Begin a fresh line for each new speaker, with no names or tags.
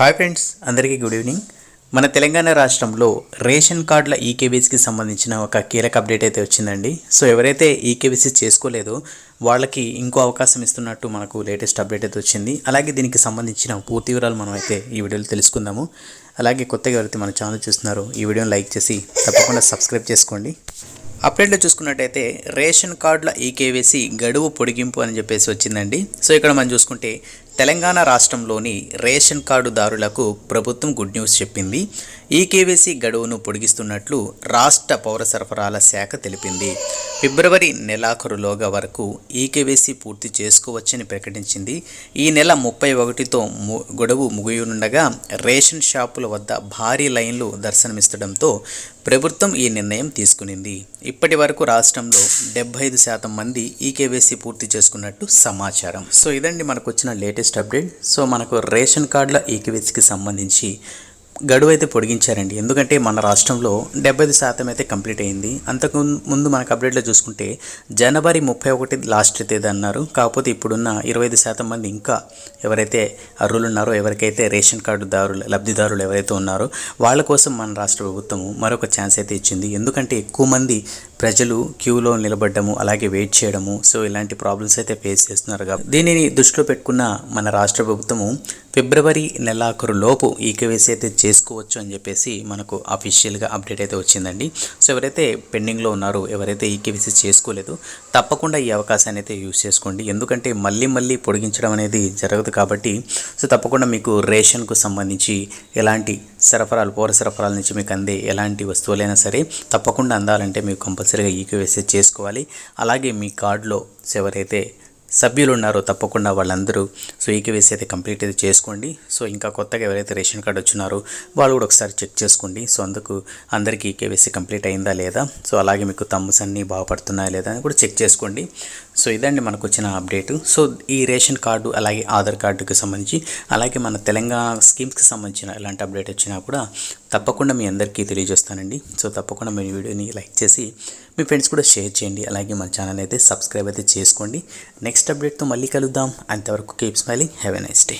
Hi friends అందరికీ good evening మన తెలంగాణ రాష్ట్రంలో రేషన్ కార్డుల ఈకేవీసీకి సంబంధించిన ఒక కీలక అప్డేట్ అయితే వచ్చిందండి. సో ఎవరైతే ఈకేబీసీ చేసుకోలేదో వాళ్ళకి ఇంకో అవకాశం ఇస్తున్నట్టు మనకు లేటెస్ట్ అప్డేట్ అయితే వచ్చింది. అలాగే దీనికి సంబంధించిన పూర్తి వివరాలు మనం అయితే ఈ వీడియోలో తెలుసుకుందాము. అలాగే కొత్తగా ఎవరైతే మన ఛానల్ చూస్తున్నారో ఈ వీడియోని లైక్ చేసి తప్పకుండా సబ్స్క్రైబ్ చేసుకోండి. అప్డేట్లో చూసుకున్నట్టయితే రేషన్ కార్డుల ఈకేవీసీ గడువు పొడిగింపు అని చెప్పేసి వచ్చిందండి. సో ఇక్కడ మనం చూసుకుంటే తెలంగాణ రాష్ట్రంలోని రేషన్ కార్డుదారులకు ప్రభుత్వం గుడ్ న్యూస్ చెప్పింది. ఈకేవీసీ గడువును పొడిగిస్తున్నట్లు రాష్ట్ర పౌర సరఫరాల శాఖ తెలిపింది. ఫిబ్రవరి నెలాఖరులోగా వరకు ఈకేవీసీ పూర్తి చేసుకోవచ్చని ప్రకటించింది. ఈ నెల ముప్పై ఒకటితో ము- ముగియనుండగా రేషన్ షాపుల వద్ద భారీ లైన్లు దర్శనమిస్తడంతో ప్రభుత్వం ఈ నిర్ణయం తీసుకునింది. ఇప్పటి వరకు రాష్ట్రంలో డెబ్బై ఐదు శాతం మంది ఈకేవైసీ పూర్తి చేసుకున్నట్టు సమాచారం. సో ఇదండి మనకు వచ్చిన లేటెస్ట్ అప్డేట్. సో మనకు రేషన్ కార్డుల ఈకేవైసీకి సంబంధించి గడువు అయితే పొడిగించారండి. ఎందుకంటే మన రాష్ట్రంలో డెబ్బై శాతం అయితే కంప్లీట్ అయింది. అంతకు ముందు మనకు అప్డేట్లో చూసుకుంటే జనవరి ముప్పై ఒకటి లాస్ట్ తేదీ అన్నారు. కాకపోతే ఇప్పుడున్న ఇరవై ఐదు శాతం మంది ఇంకా ఎవరైతే అర్హులు ఉన్నారో ఎవరికైతే రేషన్ కార్డు దారులు లబ్ధిదారులు ఎవరైతే ఉన్నారో వాళ్ళ కోసం మన రాష్ట్ర ప్రభుత్వం మరొక ఛాన్స్ అయితే ఇచ్చింది. ఎందుకంటే ఎక్కువ మంది ప్రజలు క్యూలో నిలబడ్డము అలాగే వెయిట్ చేయడము సో ఇలాంటి ప్రాబ్లమ్స్ అయితే ఫేస్ చేస్తున్నారు కాబట్టి దీనిని దృష్టిలో పెట్టుకున్న మన రాష్ట్ర ప్రభుత్వము ఫిబ్రవరి నెలాఖరు లోపు ఈకేవైసీ అయితే చేసుకోవచ్చు అని చెప్పేసి మనకు అఫీషియల్గా అప్డేట్ అయితే వచ్చిందండి. సో ఎవరైతే పెండింగ్లో ఉన్నారో ఎవరైతే ఈకేవైసీ చేసుకోలేదు తప్పకుండా ఈ అవకాశాన్ని అయితే యూజ్ చేసుకోండి. ఎందుకంటే మళ్ళీ మళ్ళీ పొడిగించడం అనేది జరగదు కాబట్టి సో తప్పకుండా మీకు రేషన్కు సంబంధించి ఎలాంటి సరఫరాలు పౌర సరఫరాల నుంచి మీకు అందే ఎలాంటి వస్తువులైనా సరే తప్పకుండా అందాలంటే మీకు కంపల్సరీ కంపల్సరీగా ఈకేవైసీ చేసుకోవాలి. అలాగే మీ కార్డులో ఎవరైతే సభ్యులు ఉన్నారో తప్పకుండా వాళ్ళందరూ సో ఈకేవేసి అయితే కంప్లీట్ అయితే చేసుకోండి. సో ఇంకా కొత్తగా ఎవరైతే రేషన్ కార్డు వచ్చినారో వాళ్ళు కూడా ఒకసారి చెక్ చేసుకోండి. సో అందుకు అందరికీ ఈకేవేసి కంప్లీట్ అయిందా లేదా? సో అలాగే మీకు తమ్ముస్ అన్నీ బాగుపడుతున్నాయా లేదా అని కూడా చెక్ చేసుకోండి. సో ఇదండి మనకు వచ్చిన అప్డేట్. సో ఈ రేషన్ కార్డు అలాగే ఆధార్ కార్డుకి సంబంధించి అలాగే మన తెలంగాణ స్కీమ్స్కి సంబంధించిన ఎలాంటి అప్డేట్ వచ్చినా కూడా తప్పకుండా మీ అందరికీ తెలియజేస్తానండి. సో తప్పకుండా మీ వీడియోని లైక్ చేసి మీ ఫ్రెండ్స్ కూడా షేర్ చేయండి. అలాగే మన ఛానల్ అయితే సబ్స్క్రైబ్ అయితే చేసుకోండి. నెక్స్ట్ అప్డేట్తో మళ్ళీ కలుద్దాం. అంతవరకు keep smiling. Have a nice day.